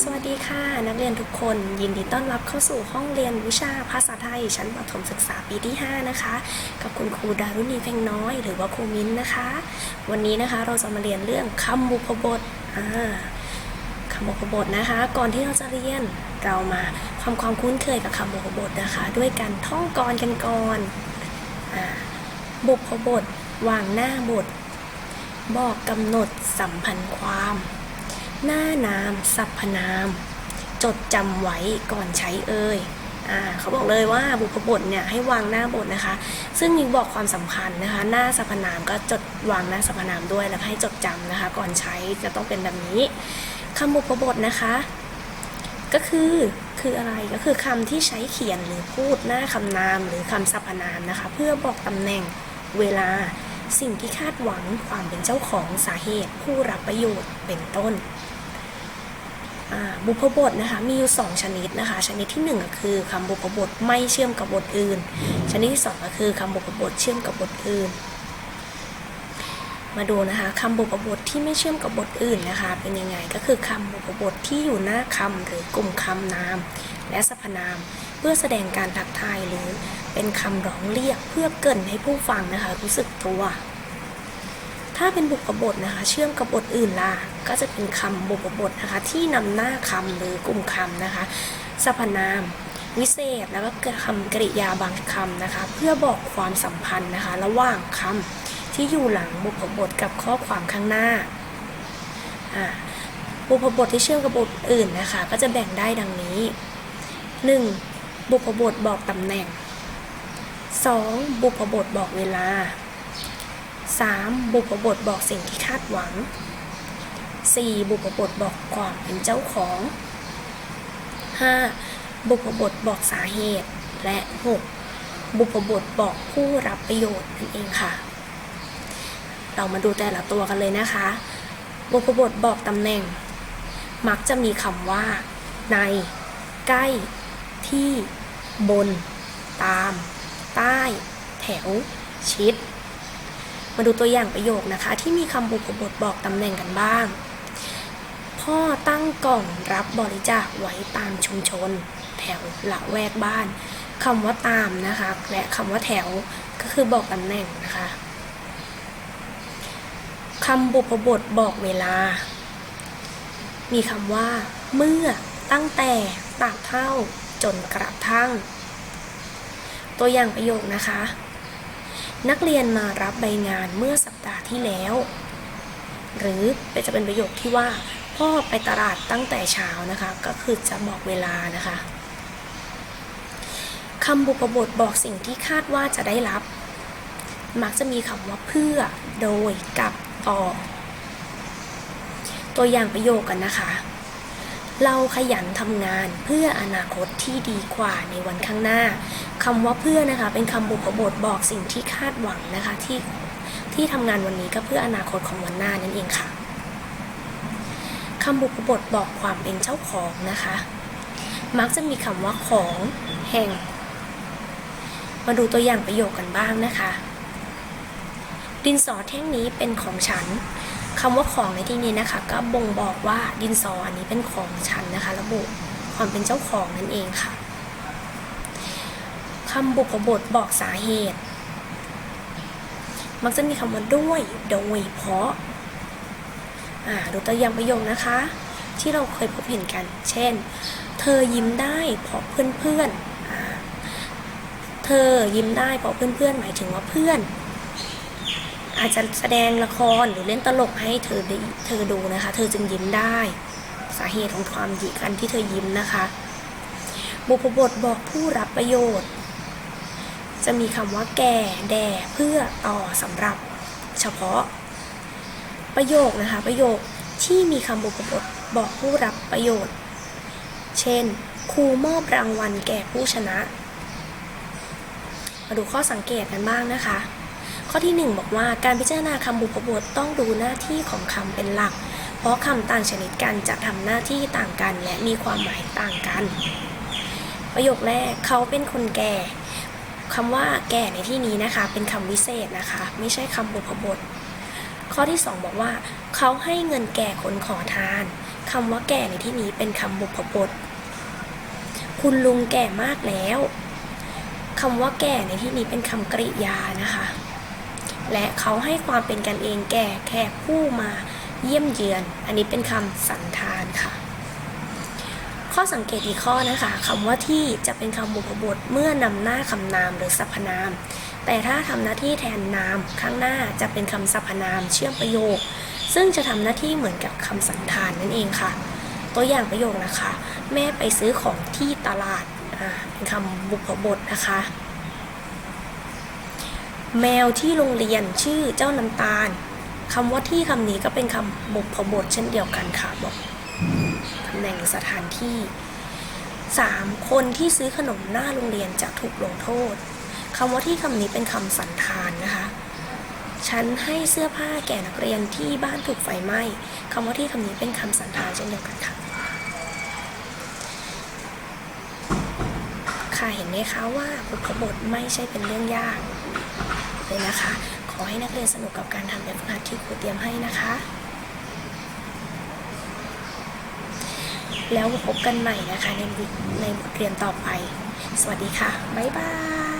สวัสดีค่ะ นักเรียนทุกคน ยินดีต้อนรับเข้าสู่ห้องเรียนวิชาภาษาไทย ชั้นประถมศึกษาปีที่ 5 นะคะ กับคุณครูดารุณีเพ่งน้อย หรือว่าครูมิ้นนะคะ วันนี้นะคะเราจะมาเรียนเรื่องคำบุพบทคำบุพบทนะคะ ก่อนที่เราจะเรียนเรามาทำความคุ้นเคยกับคำบุพบทนะคะ ด้วยการท่องกรกันก่อนบุพบทวางหน้าบท บอกกำหนดสัมพันธ์ความ หน้านามสรรพนาม จดจำไว้ก่อนใช้เอ่ยเขาบอกเลยว่าบุพบทเนี่ยให้วางหน้าบทนะคะ ซึ่งมีบอกความสำคัญนะคะ หน้าสรรพนามก็จดวางหน้าสรรพนามด้วยแล้วให้จดจำนะคะ ก่อนใช้จะต้องเป็นแบบนี้คำบุพบทนะคะ ก็คือคืออะไรก็คือคำที่ใช้เขียนหรือพูดหน้าคำนามหรือคำสรรพนามนะคะ เพื่อบอกตำแหน่งเวลาสิ่งที่คาดหวังความเป็นเจ้าของสาเหตุ ผู้รับประโยชน์เป็นต้น บุพบทนะคะมีอยู่ 2 ชนิดนะคะ ชนิดที่ 1 ก็คือคำบุพบทไม่เชื่อมกับบทอื่น ชนิดที่ 2 ก็คือคำบุพบทเชื่อมกับบทอื่น มาดูนะคะคำบุพบทที่ไม่เชื่อมกับบทอื่นนะคะ เป็นยังไงก็คือคำบุพบทที่อยู่หน้าคำหรือกลุ่มคำนาม และสรรพนาม เพื่อแสดงการทักทายหรือเป็นคำร้องเรียกเพื่อเกินให้ผู้ฟังนะคะ รู้สึกตัว ถ้าเป็นบุพบทนะคะ เชื่อมกับบทอื่นล่ะ ก็จะเป็นคำบุพบทนะคะ ที่นำหน้าคำหรือกลุ่มคำนะคะสรรพนาม วิเศษแล้วก็คำกริยาบางคำนะคะ เพื่อบอกความสัมพันธ์นะคะ ระหว่างคำที่อยู่หลังบุพบทกับข้อความข้างหน้าอ่าบุพบทที่เชื่อมกับบทอื่นนะคะ ก็จะแบ่งได้ดังนี้ 1. บุพบทบอกตำแหน่ง 2. บุพบทบอกเวลา 3. บุพบทบอกสิ่งที่คาดหวัง 4. บุพบทบอกความเป็นเจ้าของ 5. บุพบทบอกสาเหตุ และ 6. บุพบทบอกผู้รับประโยชน์นั่นเองค่ะ เรามาดูแต่ละตัวกันเลยนะคะ บุพบทบอกตำแหน่ง มักจะมีคำว่า ใน ใกล้ ที่ บน ตาม ใต้ แถว ชิด มาดูตัวอย่างประโยคนะคะ ที่มีคำบุพบทบอกตำแหน่งกันบ้าง พ่อตั้งกล่องรับบริจาคไว้ตามชุมชน แถวละแวกบ้านคำว่าตามนะคะ และคำว่าแถวก็คือบอกตำแหน่งนะคะคำบุพบทบอกเวลา มีคำว่า เมื่อตั้งแต่ตากเท่าจนกระทั่ง ตัวอย่างประโยคนะคะ นักเรียนมารับใบงานเมื่อสัปดาห์ที่แล้ว หรือจะเป็นประโยคที่ว่า พ่อไปตลาดตั้งแต่เช้านะคะ ก็คือจะบอกเวลานะคะคำบุพบทบอกสิ่งที่คาดว่าจะได้รับ มักจะมีคำว่าเพื่อ โดย กับ ต่อ ตัวอย่างประโยคกันนะคะ เราขยันทำงานเพื่ออนาคตที่ดีกว่าในวันข้างหน้าคำว่าเพื่อนะคะ เป็นคำบุพบทบอกสิ่งที่คาดหวังนะคะ ที่ที่ทำงานวันนี้ก็เพื่ออนาคตของวันหน้านั่นเองค่ะคำบุพบทบอกความเป็นเจ้าของนะคะ มักจะมีคำว่าของแห่ง มาดูตัวอย่างประโยคกันบ้างนะคะ ดินสอแท่งนี้เป็นของฉัน คำว่าของในที่นี้นะคะ ก็บ่งบอกว่าดินสออันนี้เป็นของฉันนะคะ ระบุความเป็นเจ้าของนั่นเองค่ะคำบุพบทบอกสาเหตุ มักจะมีคำว่าด้วย โดย เพราะอ่าดูตัวอย่างประโยคนะคะ ที่เราเคยพบเห็นกัน เช่น เธอยิ้มได้เพราะเพื่อนๆอ่าเธอยิ้มได้เพราะเพื่อนๆหมายถึงว่าเพื่อน อาจจะแสดงละครหรือเล่นตลกให้เธอเธอดูนะคะ เธอจึงยิ้มได้ สาเหตุของความดีกันที่เธอยิ้มนะคะ บุพบทบอกผู้รับประโยชน์ จะมีคำว่าแก่แด่เพื่อต่อสำหรับเฉพาะ ประโยคนะคะ ประโยคที่มีคำบุพบทบอกผู้รับประโยชน์ เช่น ครูมอบรางวัลแก่ผู้ชนะ มาดูข้อสังเกตกันบ้างนะคะ ข้อที่ 1 บอกว่าการพิจารณาคำบุพบทต้องดูหน้าที่ของคำเป็นหลัก เพราะคำต่างชนิดกันจะทำหน้าที่ต่างกัน และมีความหมายต่างกัน ประโยคแรกเขาเป็นคนแก่คำว่าแก่ในที่นี้นะคะ เป็นคำวิเศษนะคะ ไม่ใช่คำบุพบท ข้อที่ 2 บอกว่า เขาให้เงินแก่คนขอทานคำว่าแก่ในที่นี้เป็นคำบุพบท คุณลุงแก่มากแล้วคำว่าแก่ในที่นี้เป็นคำกริยานะคะ และเขาให้ความเป็นกันเองแก่แขกผู้มาเยี่ยมเยือน อันนี้เป็นคำสันธานค่ะ ข้อสังเกตอีกข้อนะคะคำว่าที่จะเป็นคำบุพบทเมื่อนำหน้าคำนามหรือสรรพนาม แต่ถ้าทำหน้าที่แทนนามข้างหน้าจะเป็นคำสรรพนามเชื่อมประโยค ซึ่งจะทำหน้าที่เหมือนกับคำสันธานนั่นเองค่ะ ตัวอย่างประโยคนะคะ แม่ไปซื้อของที่ตลาดเป็นคำบุพบทนะคะ แมวที่โรงเรียนชื่อเจ้าน้ำตาลคำว่าที่คำนี้ก็เป็นคำบุพบทเช่นเดียวกันค่ะบอกตำแหน่งสถานที่ 3. คนที่ซื้อขนมหน้าโรงเรียนจะถูกลงโทษคำว่าที่คำนี้เป็นคำสันธานนะคะ ฉันให้เสื้อผ้าแก่นักเรียนที่บ้านถูกไฟไหม้คำว่าที่คำนี้เป็นคำสันธานเช่นเดียวกันค่ะ ค่ะเห็นไหมคะว่าบุพบทไม่ใช่เป็นเรื่องยาก เลยนะคะ ขอให้นักเรียนสนุกกับการทำแบบฝึกหัดที่ครูเตรียมให้นะคะ แล้วพบกันใหม่นะคะในในบทเรียนต่อไป สวัสดีค่ะ บ๊ายบาย